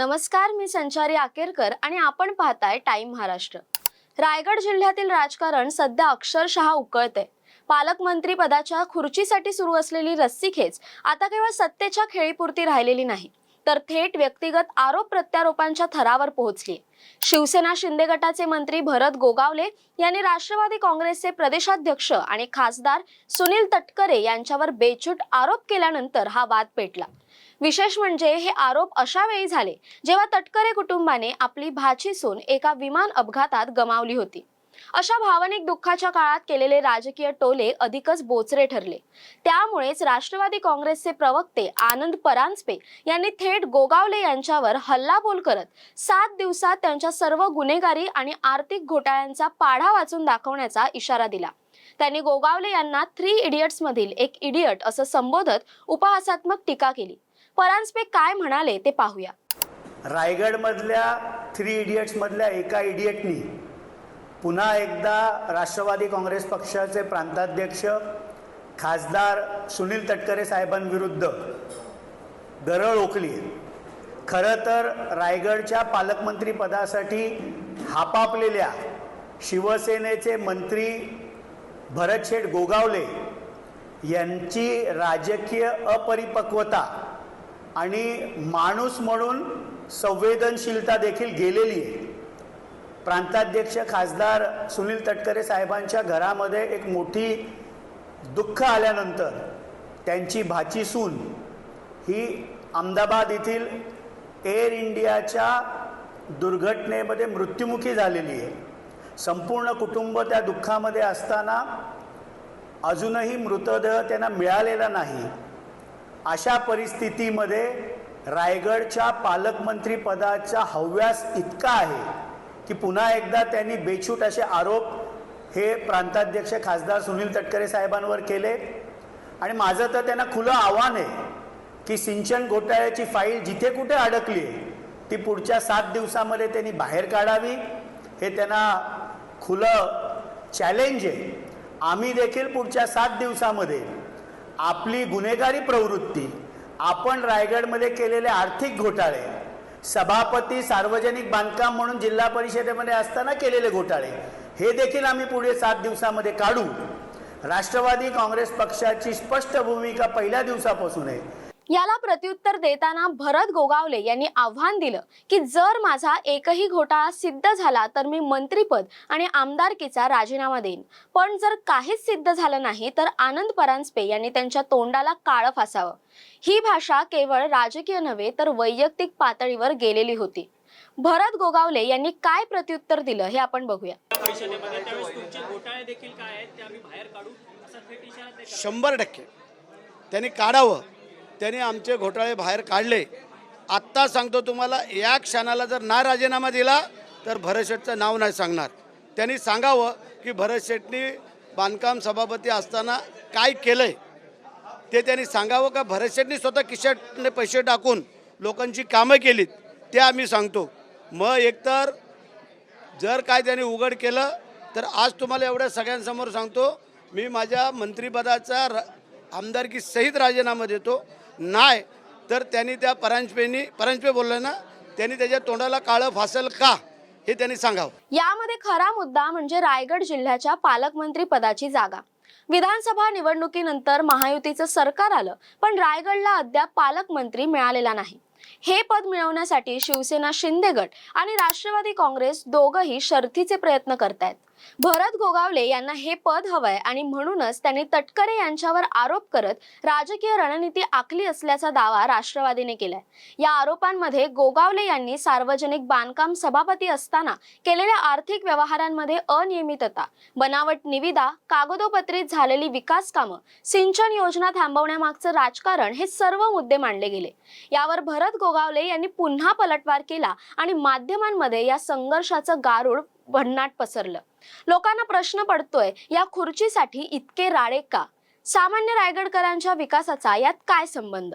नमस्कार मी संचारी आकेरकर आणि आपण पाहताय टाइम महाराष्ट्र. रायगड जिल्ह्यातील राजकारण सध्या अक्षरशः उकळते पालकमंत्री पदाच्या खुर्चीसाठी सुरू असलेली रस्सीखेच आता केवळ सत्तेच्या खेळीपुरती राहिलेली नाही तर थेट व्यक्तिगत आरोप प्रत्यारोपांच्या थरावर पोहोचली शिवसेना शिंदे गटाचे मंत्री भरत गोगावले यांनी राष्ट्रवादी काँग्रेसचे प्रदेशाध्यक्ष आणि खासदार सुनील तटकरे यांच्यावर बेछूट आरोप केल्यानंतर हा वाद पेटला. विशेष म्हणजे हे आरोप अशा वेळी झाले जेव्हा तटकरे कुटुंबाने आपली भाची सून एका विमान अपघातात गमावली होती. अशा भावनिक दुःखाच्या काळात केलेले राजकीय टोले अधिकच बोचरे ठरले. त्यामुळेच राष्ट्रवादी काँग्रेसचे प्रवक्ते आनंद परांजपे यांनी थेट गोगावले यांच्यावर हल्लाबोल करत सात दिवसात त्यांच्या सर्व गुन्हेगारी आणि आर्थिक घोटाळ्यांचा पाढा वाचून दाखवण्याचा इशारा दिला. त्यांनी गोगावले यांना थ्री इडियट्स मधील एक इडियट असं संबोधत उपहासात्मक टीका केली. परांजपे काय म्हणाले ते पाहूया. रायगडमधल्या थ्री इडियट्समधल्या एका इडियटनी पुन्हा एकदा राष्ट्रवादी काँग्रेस पक्षाचे प्रांताध्यक्ष खासदार सुनील तटकरे साहेबांविरुद्ध गरळ ओकली खरं तर रायगडच्या पालकमंत्री पदासाठी हापापलेल्या शिवसेनेचे मंत्री भरतशेठ गोगावले यांची राजकीय अपरिपक्वता आणि माणूस म्हणून संवेदनशीलता देखील गेलेली आहे. प्रांताध्यक्ष खासदार सुनील तटकरे साहेबांच्या घरामध्ये एक मोठी दुःख आल्यानंतर त्यांची भाची सून ही अहमदाबाद येथील एअर इंडियाच्या दुर्घटनेमध्ये मृत्युमुखी झालेली आहे. संपूर्ण कुटुंब त्या दुःखामध्ये असताना अजूनही मृतदेह त्यांना मिळालेला नाही. अशा परिस्थितीमध्ये रायगडच्या पालकमंत्री पदाचा हव्यास इतका आहे की पुन्हा एकदा त्यांनी बेछूट असे आरोप हे प्रांताध्यक्ष खासदार सुनील तटकरे साहेबांवर केले. आणि माझं तर त्यांना खुलं आव्हान आहे की सिंचन घोटाळ्याची फाईल जिथे कुठे अडकली आहे ती पुढच्या सात दिवसामध्ये त्यांनी बाहेर काढावी. हे त्यांना खुलं चॅलेंज आहे. आम्ही देखील पुढच्या सात दिवसामध्ये आपली गुन्हेगारी प्रवृत्ती आपण रायगडमध्ये केलेले आर्थिक घोटाळे सभापती सार्वजनिक बांधकाम म्हणून जिल्हा परिषदेमध्ये असताना केलेले घोटाळे हे देखील आम्ही पुढे सात दिवसामध्ये काढू. राष्ट्रवादी काँग्रेस पक्षाची स्पष्ट भूमिका पहिल्या दिवसापासून आहे. याला प्रत्युत्तर देताना भरत गोगावले यांनी आव्हान दिलं की जर माझा एकही घोटाळा सिद्ध झाला तर मी मंत्रीपद आणि आमदारकीचा राजीनामा देईन. पण जर काहीच सिद्ध झालं नाही तर आनंद परांजपे यांनी त्यांच्या तोंडाला काळं फासावं. ही भाषा केवळ राजकीय नव्हे तर वैयक्तिक पातळीवर गेलेली होती. भरत गोगावले यांनी काय प्रत्युत्तर दिलं हे आपण बघूया. शंभर टक्के. त्यांनी काढावं. त्याने आमचे घोटाळे बाहेर काढले. आत्ता सांगतो तुम्हाला या क्षणाला जर ना राजीनामा दिला तर भरत शेठचं नाव नाही सांगणार. त्यांनी सांगावं की भरत शेठनी बांधकाम सभापती असताना काय केलं आहे ते त्यांनी सांगावं का भरत शेठनी स्वतः किशातने पैसे टाकून लोकांची कामं केलीत ते आम्ही सांगतो. मग एकतर जर काय त्यांनी उघड केलं तर आज तुम्हाला एवढ्या सगळ्यांसमोर सांगतो मी माझ्या मंत्रिपदाचा र आमदारकी सहित राजीनामा देतो. नाही तर त्यांनी त्या परांजपेनी परांजपे बोलले ना त्यांनी त्याच्या तोंडाला काळं फासल का? हे त्यांनी सांगावं. यामध्ये खरा मुद्दा म्हणजे रायगड जिल्ह्याच्या पालकमंत्री पदाची जागा. विधानसभा निवडणुकीनंतर महायुतीचं सरकार आलं पण रायगडला अद्याप पालकमंत्री मिळालेला नाही. हे पद मिळवण्यासाठी शिवसेना शिंदे गट आणि राष्ट्रवादी काँग्रेस दोघही शर्थीचे प्रयत्न करतायत. भरत गोगावले यांना हे पद हवंय आणि म्हणूनच त्यांनी तटकरे यांच्यावर आरोप करत राजकीय रणनीती आखली असल्याचा दावा राष्ट्रवादीने केलाय. या आरोपांमध्ये गोगावले यांनी सार्वजनिक बांधकाम सभापती असताना केलेल्या आर्थिक व्यवहारांमध्ये अनियमितता बनावट निविदा कागदोपत्रीत झालेली विकास कामं सिंचन योजना थांबवण्यामागचं राजकारण हे सर्व मुद्दे मांडले गेले. यावर भरत गोगावले यांनी पुन्हा पलटवार केला आणि माध्यमांमध्ये या संघर्षाचं गारुड भन्नाट पसरलं. लोकांना प्रश्न पडतोय या खुर्चीसाठी इतके राळे का? सामान्य रायगडकरांच्या विकासाचा यात काय संबंध?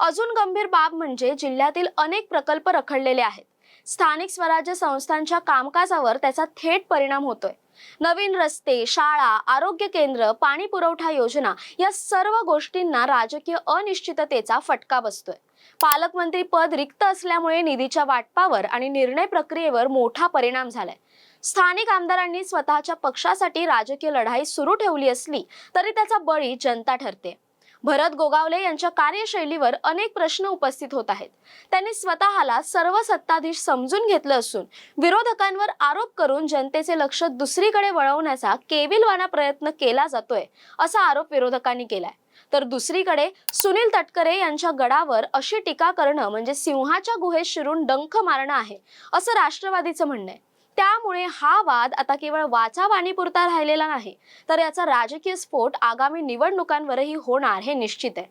अजून गंभीर बाब म्हणजे जिल्ह्यातील अनेक प्रकल्प रखडलेले आहेत. स्थानिक स्वराज्य संस्थांच्या कामकाजावर त्याचा थेट परिणाम होतोय. नवीन रस्ते शाळा आरोग्य केंद्र पाणी पुरवठा योजना या सर्व गोष्टींना राजकीय अनिश्चिततेचा फटका बसतोय. पालकमंत्री पद रिक्त असल्यामुळे निधीच्या वाटपावर आणि निर्णय प्रक्रियेवर मोठा परिणाम झालाय. स्थानिक आमदारांनी स्वतःच्या पक्षासाठी राजकीय लढाई सुरू ठेवली असली तरी त्याचा बळी जनता ठरते भरत गोगावले यांच्या कार्यशैलीवर अनेक प्रश्न उपस्थित होत आहेत. त्यांनी स्वतःला सर्व सत्ताधीश समजून घेतलं असून विरोधकांवर आरोप करून जनतेचे लक्ष दुसरीकडे वळवण्याचा केविलवाना प्रयत्न केला जातोय असा आरोप विरोधकांनी केलाय. तर दुसरीकडे सुनील तटकरे यांच्या गडावर अशी टीका करणं म्हणजे सिंहाच्या गुहेत शिरून डंख मारणं आहे असं राष्ट्रवादीचं म्हणणं आहे. त्यामुळे हा वाद आता केवळ वाचावाणीपुरता राहिलेला नाही तर याचा राजकीय स्फोट आगामी निवडणुकांवरही होणार हे निश्चित आहे.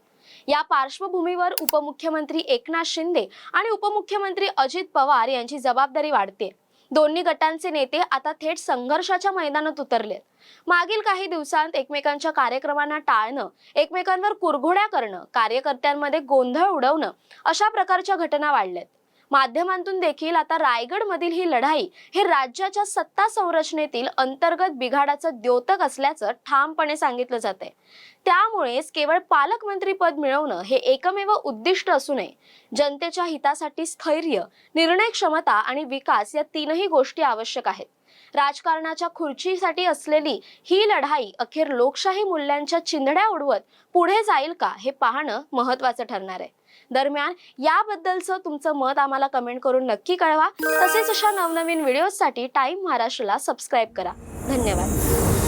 या पार्श्वभूमीवर उपमुख्यमंत्री एकनाथ शिंदे आणि उपमुख्यमंत्री अजित पवार यांची जबाबदारी वाढते. दोन्ही गटांचे नेते आता थेट संघर्षाच्या मैदानात उतरलेत मागील काही दिवसांत एकमेकांच्या कार्यक्रमांना टाळणं एकमेकांवर कुरघोड्या करणं कार्यकर्त्यांमध्ये गोंधळ उडवणं अशा प्रकारच्या घटना वाढल्यात. माध्यमांतून देखील आता रायगड मधील ही लढाई हे राज्याच्या सत्ता संरचनेतील अंतर्गत बिघाडाचं द्योतक असल्याचं ठामपणे सांगितलं जातंय. त्यामुळेच केवळ पालकमंत्री पद मिळवणं हे एकमेव उद्दिष्ट असू नये. जनतेच्या हितासाठी स्थैर्य निर्णय क्षमता आणि विकास या तीनही गोष्टी आवश्यक आहेत. राजकारणाच्या खुर्चीसाठी असलेली ही लढाई अखेर लोकशाही मूल्यांच्या चिंधड्या उडवत पुढे जाईल का हे पाहणं महत्वाचं ठरणार आहे. दरम्यान याबद्दलचं तुमचं मत आम्हाला कमेंट करून नक्की कळवा. तसेच अशा नवनवीन व्हिडिओसाठी टाइम महाराष्ट्रला सबस्क्राईब करा. धन्यवाद.